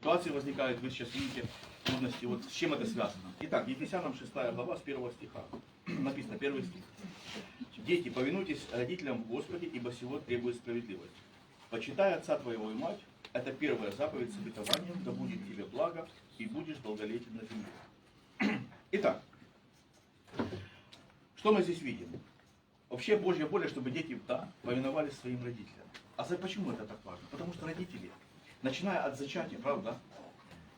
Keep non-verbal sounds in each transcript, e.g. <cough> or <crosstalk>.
Ситуации возникают, вы сейчас видите трудности. Вот с чем это связано? Итак, Ефесянам 6 глава с 1 стиха. <clears throat> Написано, первый стих. Дети, повинуйтесь родителям в Господе, ибо сего требует справедливость. Почитай отца твоего и мать, это первая заповедь с обетованием, да будет тебе благо, и будешь долголетен на земле. <clears throat> Итак, что мы здесь видим? Вообще Божья воля, чтобы дети да, повиновались своим родителям. А почему это так важно? Потому что родители, начиная от зачатия, правда,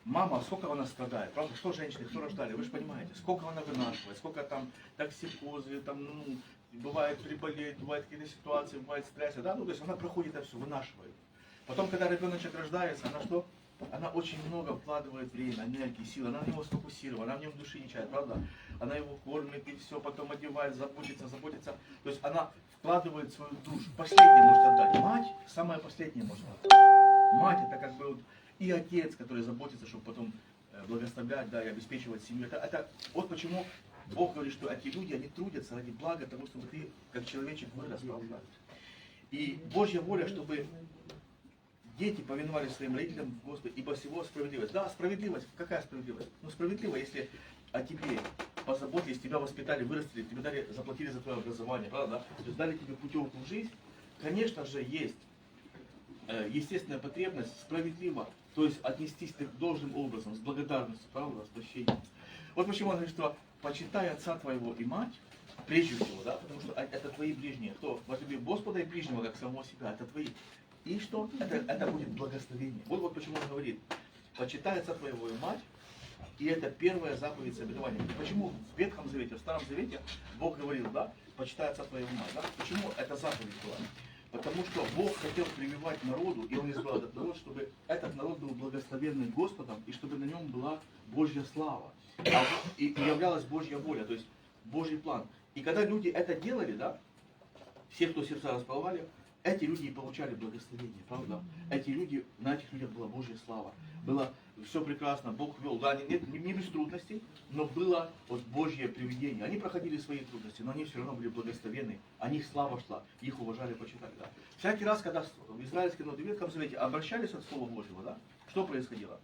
мама, сколько она страдает, правда, что женщины, кто рождали, вы же понимаете, сколько она вынашивает, сколько там токсикозы, там, ну, бывает приболеет, бывают какие-то ситуации, бывает стрессы, да, ну, то есть она проходит это все, вынашивает. Потом, когда ребеночек рождается, она что? Она очень много вкладывает время, энергии, сил, она на него сфокусирована, она в нем души не чает, правда? Она его кормит и все, потом одевает, заботится, заботится. То есть она вкладывает свою душу. Последнее может отдать. Мать, самое последнее может отдать. Мать это как бы вот и отец, который заботится, чтобы потом э, благословлять, да, и обеспечивать семью. Это, это вот почему Бог говорит, что эти люди, они трудятся ради блага того, чтобы ты, как человечек, вырос, правда? И Божья воля, чтобы дети повиновались своим родителям, Господи, ибо всего справедливость. Да, справедливость. Какая справедливость? Ну, справедливо, если о тебе позаботились, тебя воспитали, вырастили, тебе дали, заплатили за твое образование, правда? да? То есть дали тебе путевку в жизнь. Конечно же, есть естественная потребность справедливо, то есть отнестись ты должным образом, с благодарностью, правда, с прощением. Вот почему он говорит, что почитай отца твоего и мать, прежде всего, да, потому что это твои ближние. Кто? Возлюби Господа и ближнего, как самого себя, это твои. И что? Это, это будет благословение. Вот, вот почему он говорит, почитай отца твоего и мать, и это первая заповедь с обетованием. Почему в Ветхом Завете, в Старом Завете Бог говорил, да, почитай отца твоего и мать, да? Почему эта заповедь была? Потому что Бог хотел прививать народу, и Он избрал этот народ, чтобы этот народ был благословенный Господом, и чтобы на нем была Божья слава. А, и, являлась Божья воля, то есть Божий план. И когда люди это делали, да, все, кто сердца расплывали, эти люди получали благословение, правда? Эти люди, на этих людях была Божья слава. Было все прекрасно, Бог вел, да, не, не, не без трудностей, но было вот Божье приведение. Они проходили свои трудности, но они все равно были благословенны, о них слава шла, их уважали, почитали, да. Всякий раз, когда в израильском Ветхом Завете обращались от Слова Божьего, да, что происходило?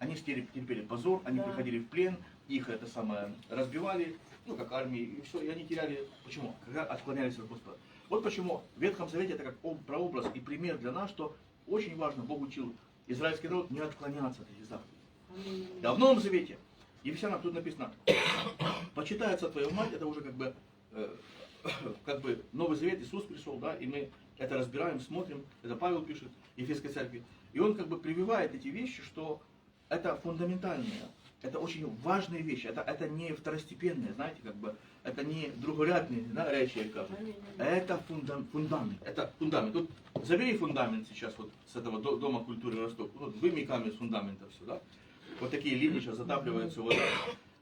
Они терпели, позор, они Да. приходили в плен, их это самое разбивали, ну как армии, и все, и они теряли, почему? Когда отклонялись от Господа. Вот почему в Ветхом Завете это как об- прообраз и пример для нас, что очень важно, Бог учил израильский народ не отклоняться от этих заповедей. Да, в Новом Завете, Ефесянам тут написано, <coughs> почитается твою мать, это уже как бы, э, <coughs> как бы Новый Завет, Иисус пришел, да, и мы это разбираем, смотрим, это Павел пишет, Ефесской церкви, и он как бы прививает эти вещи, что это фундаментальные, это очень важные вещи, это, это не второстепенные, знаете, как бы, это не другорядные, да, речи, як кажуть. Это фундам- фундамент. Это фундамент. Тут забери фундамент сейчас вот с этого до- Дома культуры Ростов. Вот вымей камень с фундамента все, да? Вот такие ливни сейчас затапливают все вода.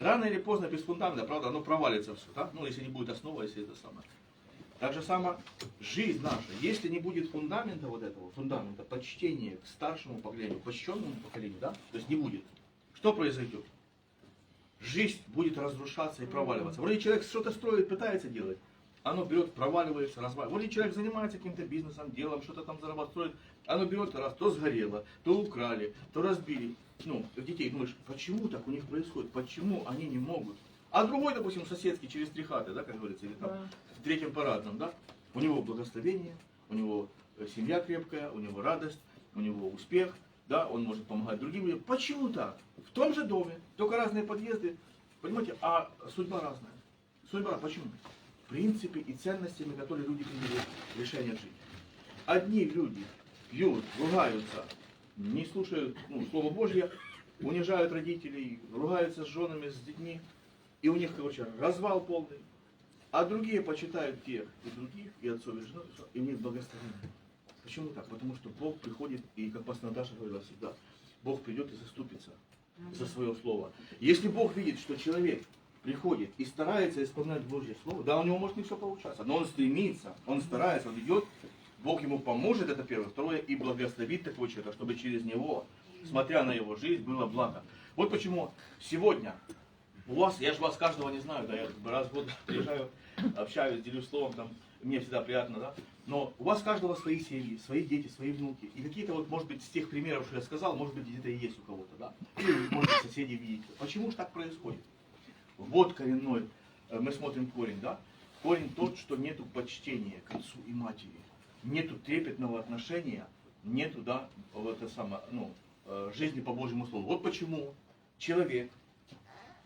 Рано или поздно без фундамента, правда, оно провалится все, да? Ну, если не будет основа, если это самое. Так же само жизнь наша, если не будет фундамента вот этого, фундамента, почтения к старшему поколению, к почтенному поколению, да, то есть не будет, что произойдет? Жизнь будет разрушаться и проваливаться. Вроде человек что-то строит, пытается делать, оно берет, проваливается, разваливается. Вроде человек занимается каким-то бизнесом, делом, что-то там зарабатывает, оно берет, раз, то сгорело, то украли, то разбили. Ну, детей думаешь, почему так у них происходит, почему они не могут? А другой, допустим, соседский через три хаты, да, как говорится, или там Да. в третьем парадном, да, у него благословение, у него э, семья крепкая, у него радость, у него успех, да, он может помогать другим людям. Почему так? В том же доме, только разные подъезды, понимаете, а судьба разная. Судьба, почему? Принципы и ценностями, которые люди приняли решение жить. Одни люди пьют, ругаются, не слушают ну, Слово Божье, унижают родителей, ругаются с женами, с детьми, и у них, короче, развал полный. А другие почитают тех и других, и отцов, и жену, и у них благословение. Почему так? Потому что Бог приходит, и как пастор Наташа говорила всегда, Бог придет и заступится за свое слово. Если Бог видит, что человек приходит и старается исполнять Божье слово, да, у него может не все получаться, но он стремится, он старается, он идет, Бог ему поможет, это первое. Второе, и благословит такого человека, чтобы через него, смотря на его жизнь, было благо. Вот почему сегодня у вас, я же вас каждого не знаю, да, я раз в год <coughs> приезжаю, общаюсь, делюсь словом, там, мне всегда приятно, да, но у вас каждого свои семьи, свои дети, свои внуки, и какие-то вот, может быть, с тех примеров, что я сказал, может быть, где-то и есть у кого-то. детей вы можете соседей видеть. Почему же так происходит? Вот коренной, э, мы смотрим корень, да? Корень тот, что нету почтения к отцу и матери, нету трепетного отношения, нету, да, вот это самое, ну, э, жизни по Божьему Слову. Вот почему человек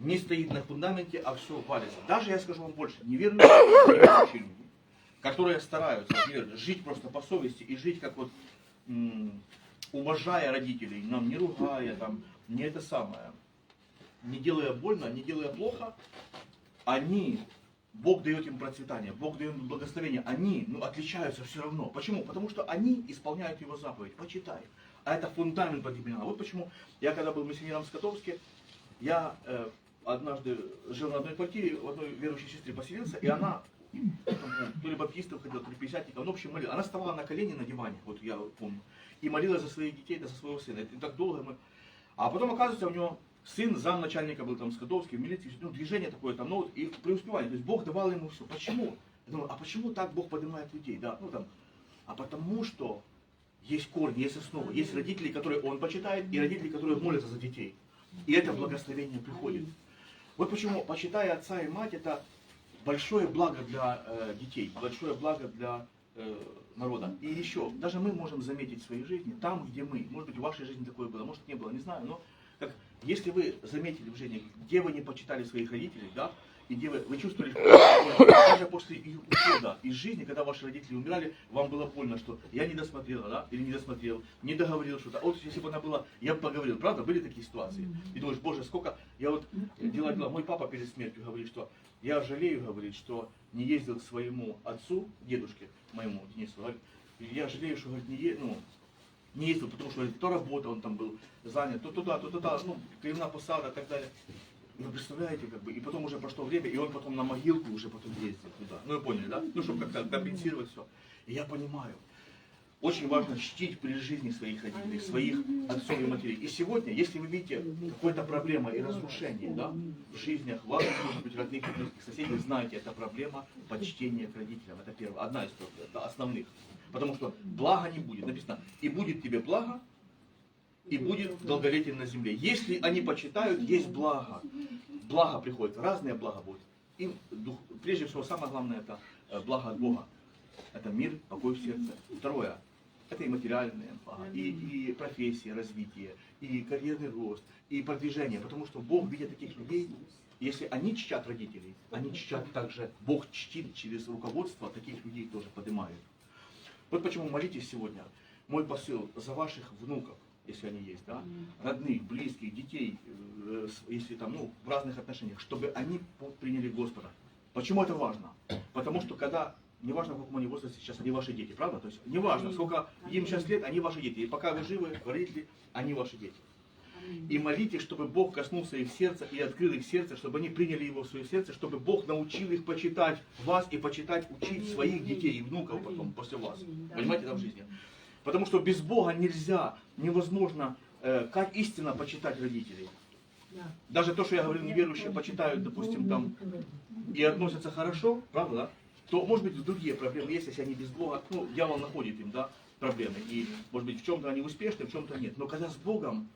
не стоит на фундаменте, а все валится. Даже, я скажу вам больше, неверные, люди, <coughs> которые стараются например, жить просто по совести и жить как вот, уважая родителей, нам не ругая, там, не это самое, не делая больно, не делая плохо, они, Бог дает им процветание, Бог дает им благословение, они ну, отличаются все равно. Почему? Потому что они исполняют Его заповедь, почитай. А это фундамент подъемлена. Вот почему я когда был миссионером в Скотовске, я э, однажды жил на одной квартире, в одной верующей сестре поселился, и она то ли баптистов ходила, то ли пятидесятников, ну, в общем, молилась. Она вставала на колени на диване, вот я помню, и молилась за своих детей, да за своего сына. И так долго мы... А потом, оказывается, у него сын замначальника был там Скотовский, в милиции, ну, движение такое там, ну, и преуспевание. То есть Бог давал ему все. Почему? Я думаю, а почему так Бог поднимает людей? Да, ну там, а потому что есть корни, есть основа, есть родители, которые он почитает, и родители, которые молятся за детей. И это благословение приходит. Вот почему, почитая отца и мать, это большое благо для э, детей, большое благо для э, народа. И еще, даже мы можем заметить в своей жизни, там, где мы, может быть, в вашей жизни такое было, может, не было, не знаю, но как, если вы заметили в жизни, где вы не почитали своих родителей, да, и где вы, вы чувствовали, что даже после их ухода из жизни, когда ваши родители умирали, вам было больно, что я не досмотрела, да, или не досмотрел, не договорил что-то. А вот если бы она была, я бы поговорил, правда, были такие ситуации. И думаешь, боже, сколько, я вот дела дела, мой папа перед смертью говорит, что я жалею, говорит, что не ездил к своему отцу, дедушке моему, Денису, говорит, я жалею, что, говорит, не, е- ну, не ездил, потому что говорит, то работа, он там был занят, то туда, то туда, ну, кривна посада и так далее. Вы представляете, как бы, и потом уже прошло время, и он потом на могилку уже потом ездил туда. Ну, вы поняли, да? Ну, чтобы как-то компенсировать все. И я понимаю, очень важно чтить при жизни своих родителей, своих отцов и матерей. И сегодня, если вы видите какая-то проблема и разрушение да, в жизнях ваших, может быть, родных и близких соседей, знайте, это проблема почтения к родителям. Это первая, одна из проблем, да, основных. Потому что блага не будет. Написано, и будет тебе благо, и будет долголетие на земле. Если они почитают, есть благо. Благо приходит, разные блага будут. И дух, прежде всего, самое главное, это э, благо от Бога. Это мир, покой в сердце. Второе, это и материальные блага, и, и профессия, развитие, и карьерный рост, и продвижение. Потому что Бог, видя таких людей, если они чтят родителей, они чтят также, Бог чтит через руководство, таких людей тоже поднимают. Вот почему молитесь сегодня. Мой посыл за ваших внуков, если они есть, да, родных, близких, детей, э, если там, ну, в разных отношениях, чтобы они приняли Господа. Почему это важно? Потому что когда, неважно, в каком они возрасте сейчас, они ваши дети, правда? То есть неважно, сколько им сейчас лет, они ваши дети. И пока вы живы, родители, они ваши дети. И молитесь, чтобы Бог коснулся их сердца и открыл их сердце, чтобы они приняли его в свое сердце, чтобы Бог научил их почитать вас и почитать, учить своих детей и внуков потом, после вас. Понимаете, это в жизни. Потому что без Бога нельзя, невозможно, э, как истинно почитать родителей. Даже то, что я говорил, неверующие почитают, допустим, там, и относятся хорошо, правда, да? то, может быть, другие проблемы есть, если они без Бога, ну, дьявол находит им, да, проблемы. И, может быть, в чем-то они успешны, в чем-то нет. Но когда с Богом,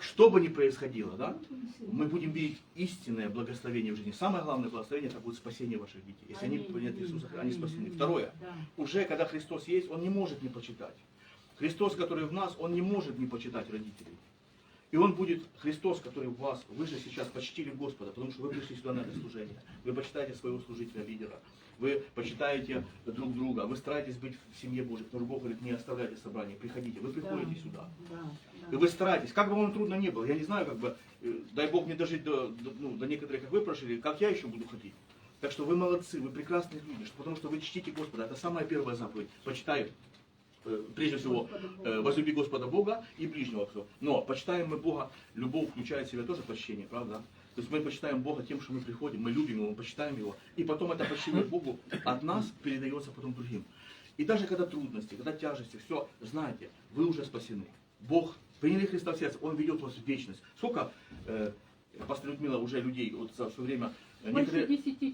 что бы ни происходило, да, мы будем видеть истинное благословение в жизни. Самое главное благословение это будет спасение ваших детей. Если они принят Иисуса, они спасены. Второе, уже когда Христос есть, Он не может не почитать. Христос, который в нас, Он не может не почитать родителей. И Он будет Христос, который в вас, вы же сейчас почтили Господа, потому что вы пришли сюда на это служение. Вы почитаете своего служителя, лидера. Вы почитаете друг друга, вы стараетесь быть в семье Божьей, потому что Бог говорит, не оставляйте собрание, приходите, вы приходите сюда. И вы стараетесь, как бы вам трудно не было, я не знаю, как бы, э, дай Бог мне дожить до, до, ну, до некоторых, как вы прожили, как я еще буду ходить. Так что вы молодцы, вы прекрасные люди, потому что вы чтите Господа. Это самая первая заповедь. Почитай, э, прежде всего, э, возлюби Господа Бога и ближнего. Но почитаем мы Бога, любовь включает в себя тоже почтение, правда? То есть мы почитаем Бога тем, что мы приходим, мы любим Его, мы почитаем Его. И потом это почтение Богу от нас передается потом другим. И даже когда трудности, когда тяжести, все, знаете, вы уже спасены. Бог, приняли Христа в сердце, Он ведет вас в вечность. Сколько э, Пастор Людмила уже людей вот за все время э, некоторые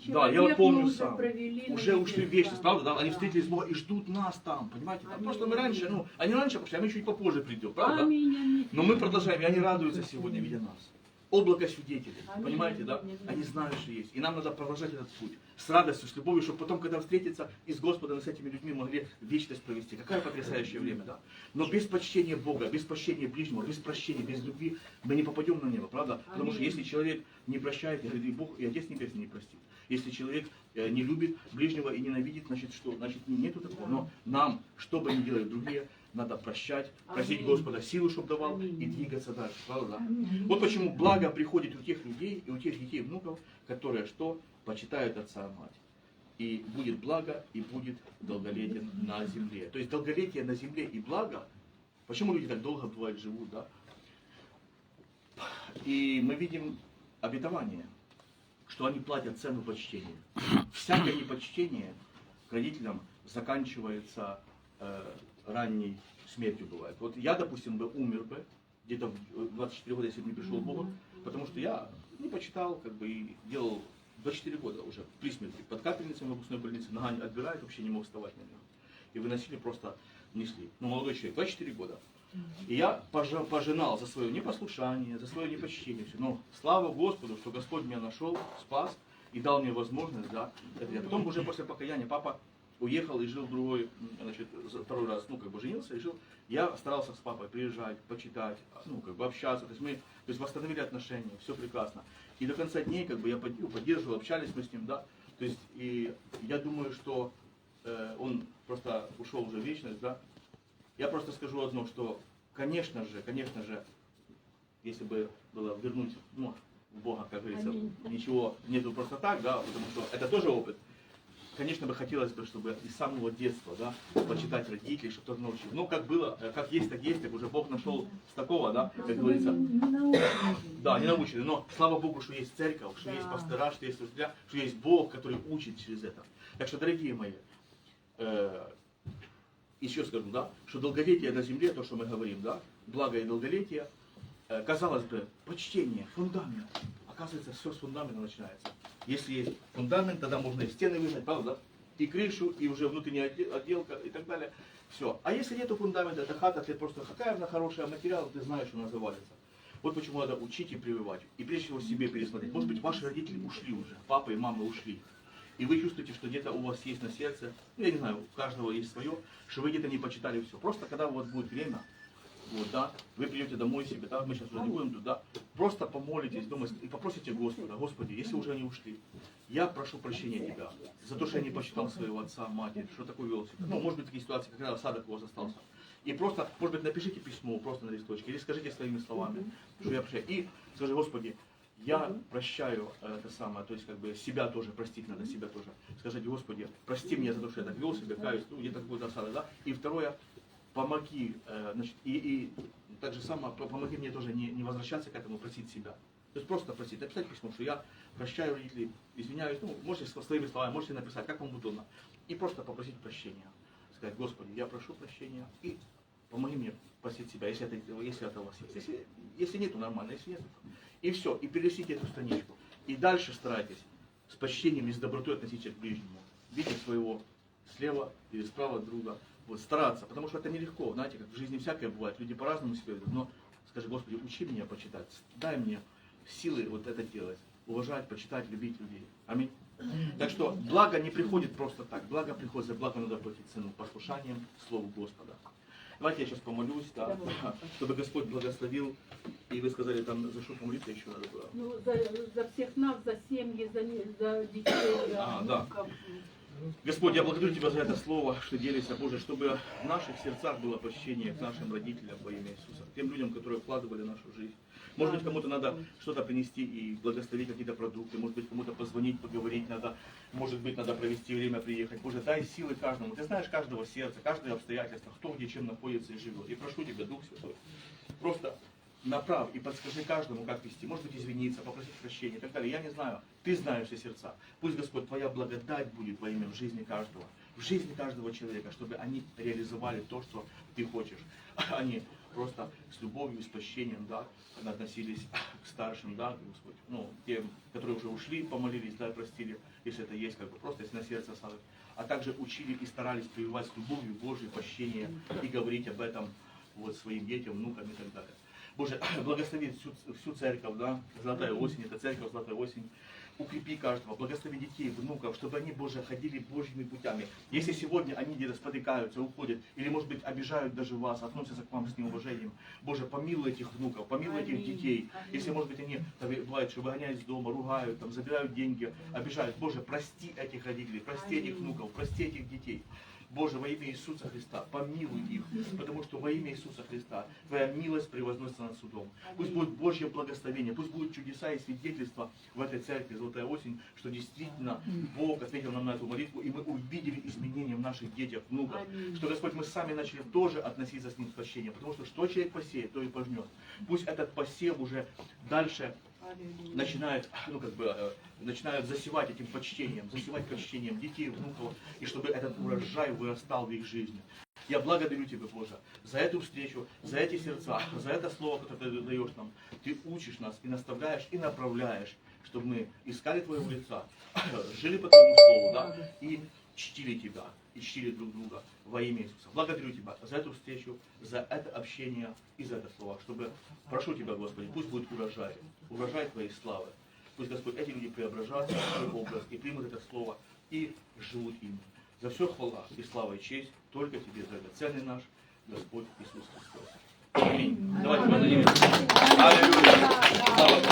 Да, я вот помню уже сам. провели. уже ушли в вечность, правда, да? Они встретились с Богом и ждут нас там, понимаете? Там просто мы раньше, ну, они раньше пошли, а мы чуть попозже придем, правда? Аминь, аминь. Но мы продолжаем, и они радуются сегодня, видя нас. Облако свидетелей, Аминь. понимаете, да? Аминь. Они знают, что есть. И нам надо продолжать этот путь. С радостью, с любовью, чтобы потом, когда встретиться и с Господом, и с этими людьми могли вечность провести. Какое потрясающее время, да? Но без почтения Бога, без почтения ближнего, без прощения, без любви мы не попадем на небо, правда? Потому что Аминь. если человек не прощает, говорит, и Бог, и Отец Небесный не простит. Если человек э, не любит ближнего и ненавидит, значит что? Значит нету такого. Но нам, что бы ни делали другие, надо прощать, просить. Господа силу, чтобы давал, и двигаться дальше, правда? Вот почему благо приходит у тех людей и у тех детей и внуков, которые что? Почитают отца и мать. И будет благо, и будет долголетен на земле. То есть долголетие на земле и благо, почему люди так долго бывает живут, да? И мы видим обетование, что они платят цену почтения. Всякое непочтение к родителям заканчивается э, ранней смертью бывает. Вот я, допустим, бы умер бы где-то в 24 года, если бы не пришел Богу, потому что я не почитал, как бы и делал 24 года уже при смерти. Под капельницей в областной больнице нога отбирает, вообще не мог вставать на нее. И выносили просто несли. Ну, молодой человек, 24 года. И я пожинал за свое непослушание, за свое непочтение. Все. Но слава Господу, что Господь меня нашел, спас и дал мне возможность, да. это. Потом уже после покаяния папа уехал и жил другой, значит, второй раз, ну, как бы женился и жил. Я старался с папой приезжать, почитать, ну, как бы общаться. То есть мы, то есть восстановили отношения, все прекрасно. И до конца дней, как бы я под- поддерживал, общались мы с ним, да. То есть, и я думаю, что э, он просто ушел уже в вечность, да. Я просто скажу одно, что, конечно же, конечно же, если бы было вернуть, ну, в Бога, как говорится, Аминь. ничего нету просто так, да, потому что это тоже опыт. Конечно бы хотелось бы, чтобы из самого детства, да, почитать родителей, чтобы тоже научил. Ну, как было, э, как есть, так есть, так уже Бог нашел с такого, да, как говорится. Да, не научены, но слава Богу, что есть церковь, что Да. есть пастора, что есть учителя, что есть Бог, который учит через это. Так что, дорогие мои, э, еще скажу, да, что долголетие на земле, то, что мы говорим, да, благо и долголетие, э, казалось бы, почтение, фундамент. Оказывается, все с фундамента начинается. Если есть фундамент, тогда можно и стены выгнать, правда? И крышу, и уже внутренняя отде- отделка и так далее. Все. А если нету фундамента, это хата, ты просто какая она хорошая материал, ты знаешь, что она завалится. Вот почему надо учить и прививать. И прежде всего себе пересмотреть. Может быть, ваши родители ушли уже, папа и мама ушли. И вы чувствуете, что где-то у вас есть на сердце, ну, я не знаю, у каждого есть свое, что вы где-то не почитали все. Просто когда у вас будет время, вот, да, вы придете домой себе, да, мы сейчас уже не будем туда, просто помолитесь дома и попросите Господа, Господи, если уже они ушли, я прошу прощения Тебя за то, что я не почитал своего отца, матери, что такое вел себя. Ну, может быть, такие ситуации, когда осадок у вас остался. И просто, может быть, напишите письмо просто на листочке, или скажите своими словами, что я прощаю. И скажи, Господи, я прощаю э, это самое, то есть как бы себя тоже простить надо, себя тоже. Скажите, Господи, прости меня за то, что я так вел себя, каюсь, ну, где-то какой-то осадок, да. И второе, помоги, э, значит, и, и так же самое, по- помоги мне тоже не, не возвращаться к этому, просить себя. То есть просто просить, написать письмо, что я прощаю родителей, извиняюсь, ну, можете своими словами, можете написать, как вам удобно. И просто попросить прощения. Сказать, Господи, я прошу прощения и помоги мне простить себя, если это, если это у вас есть. Если, если нет, то нормально, если нет, то- и все, и перенесите эту страничку. И дальше старайтесь с почтением и с добротой относиться к ближнему. Видеть своего слева или справа друга. Вот, стараться, потому что это нелегко. Знаете, как в жизни всякое бывает, люди по-разному себя ведут. Но скажи, Господи, учи меня почитать, дай мне силы вот это делать. Уважать, почитать, любить людей. Аминь. Так что благо не приходит просто так. Благо приходит, за благо надо платить цену послушанием Слову Господа. Давайте я сейчас помолюсь, да, <laughs> чтобы Господь благословил. И вы сказали, там за что помолиться еще надо было. Ну, за, за всех нас, за семьи, за, за детей, за А, да. Господь, я благодарю Тебя за это слово, что делишься, Боже, чтобы в наших сердцах было прощение к нашим родителям во имя Иисуса, к тем людям, которые вкладывали в нашу жизнь. Может быть, кому-то надо что-то принести и благословить какие-то продукты, может быть, кому-то позвонить, поговорить надо, может быть, надо провести время, приехать. Боже, дай силы каждому. Ты знаешь каждого сердца, каждое обстоятельство, кто где чем находится и живет. И прошу Тебя, Дух Святой, просто направь и подскажи каждому, как вести. Может быть, извиниться, попросить прощения и так далее. Я не знаю. Ты знаешь все сердца. Пусть, Господь, Твоя благодать будет во имя в жизни каждого. В жизни каждого человека, чтобы они реализовали то, что Ты хочешь. <laughs> Они просто с любовью, с прощением, да, относились к старшим, да, Господь, ну, тем, которые уже ушли, помолились, да, простили, если это есть, как бы, просто если на сердце осталось, а также учили и старались прививать с любовью Божьей прощение и говорить об этом вот своим детям, внукам и так далее. Боже, <clears throat> благослови всю, всю церковь, да, Золотая осень, это церковь Золотая осень, укрепи каждого, благослови детей, внуков, чтобы они, Боже, ходили Божьими путями. Если сегодня они где-то спотыкаются, уходят, или, может быть, обижают даже вас, относятся к вам с неуважением, Боже, помилуй этих внуков, помилуй этих детей. Если, может быть, они, там, бывает, что выгоняют из дома, ругают, там, забирают деньги, обижают, Боже, прости этих родителей, прости этих внуков, прости этих детей. Боже, во имя Иисуса Христа, помилуй их, потому что во имя Иисуса Христа Твоя милость превозносится над судом. Пусть будет Божье благословение, пусть будут чудеса и свидетельства в этой церкви Золотая осень, что действительно Бог ответил нам на эту молитву, и мы увидели изменения в наших детях, внуках. Что, Господь, мы сами начали тоже относиться с ним с прощением, потому что что человек посеет, то и пожнет. Пусть этот посев уже дальше Начинает, ну как бы, э, начинают засевать этим почтением, засевать почтением детей, внуков, и чтобы этот урожай вырастал в их жизни. Я благодарю Тебя, Боже, за эту встречу, за эти сердца, за это слово, которое Ты даешь нам. Ты учишь нас и наставляешь, и направляешь, чтобы мы искали Твоего лица, <coughs> жили по Твоему слову, да, и чтили Тебя, и чтили друг друга во имя Иисуса. Благодарю Тебя за эту встречу, за это общение и за это слово, чтобы, прошу Тебя, Господи, пусть будет урожай, урожай Твоей славы. Пусть, Господь, эти люди преображаются в Твой образ и примут это слово и живут им. За все хвала и слава и честь только Тебе, драгоценный наш Господь Иисус Христос. Аминь. Давайте поднимемся. Аллилуйя.